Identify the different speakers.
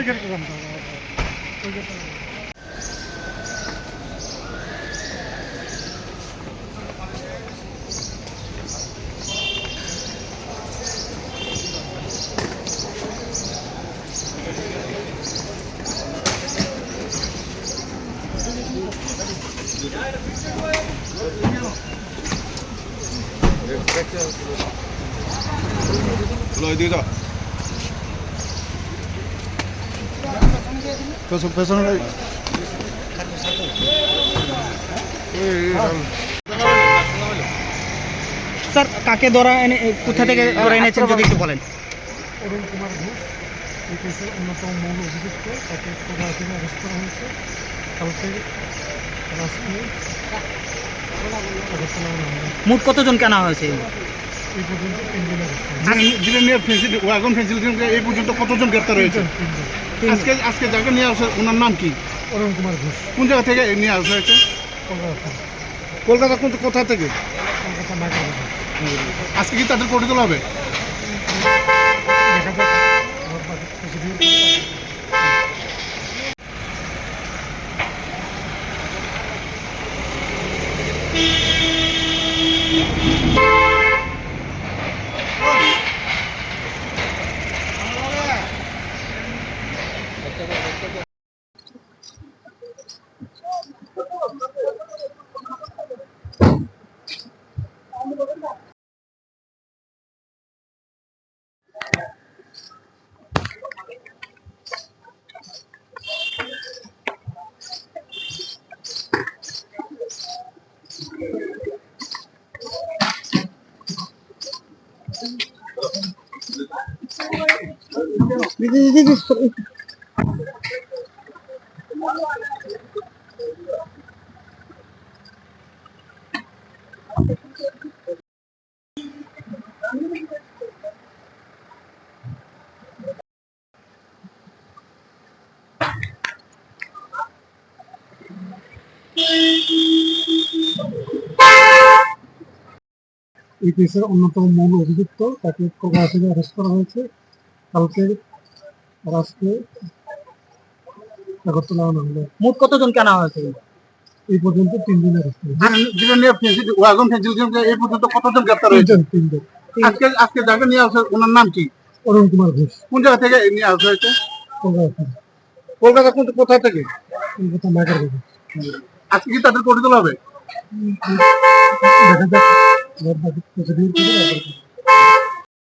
Speaker 1: போய்கிட்டு போய்கிட்டு Lời đi rồi. পেছনে
Speaker 2: স্যার কাকে ধরা এনে কোথা থেকে ধরে এনেছেন যদি একটু বলেন?
Speaker 1: অরুণ কুমার ঘোষ এই কেসের অন্যতম মূল অভিযুক্ত তাকে কোথাও থেকে অ্যারেস্ট করা হয়েছে। কালকে আনা
Speaker 2: মোট কতজন কেনা হয়েছে?
Speaker 1: এই পর্যন্ত তিনজন অ্যারেস্ট
Speaker 3: ওয়াগন ফেন্সিল এই পর্যন্ত কতজন গ্রেপ্তার হয়েছে?
Speaker 1: তিনজন।
Speaker 3: আজকে আজকে যাকে নিয়ে আসে ওনার নাম কি?
Speaker 1: অরুণ কুমার ঘোষ।
Speaker 3: কোন জায়গা থেকে নিয়ে আসা হয়েছে
Speaker 1: কলকাতা।
Speaker 3: কলকাতা কোন কোথা থেকে? আজকে কি তাদের কোর্টে তোলা হবে।
Speaker 1: দেখা যাক আমার বাকি প্রসিডিউর এই কেসের অন্যতম মূল অভিযুক্ত তাকে কলকাতা অ্যারেস্ট করা হয়েছে। কালকে রাজকে আগরতলা আনা হলো
Speaker 2: মোট কতজন কেনা হয়েছে?
Speaker 1: এই পর্যন্ত তিনজন
Speaker 3: ওয়াগন এই পর্যন্ত কতজন গ্রেপ্তার হয়েছে?
Speaker 1: তিনজন।
Speaker 3: আজকে আজকে যাকে নিয়ে আসে ওনার নাম কি?
Speaker 1: অরুণ কুমার ঘোষ।
Speaker 3: কোন জায়গা থেকে নিয়ে আসা হয়েছে?
Speaker 1: কলকাতা।
Speaker 3: কোন কোথা থেকে?
Speaker 1: কলকাতা নাগর
Speaker 3: আজকে কি তাদের কোর্টে তোলা হবে?
Speaker 1: দেখা যাক।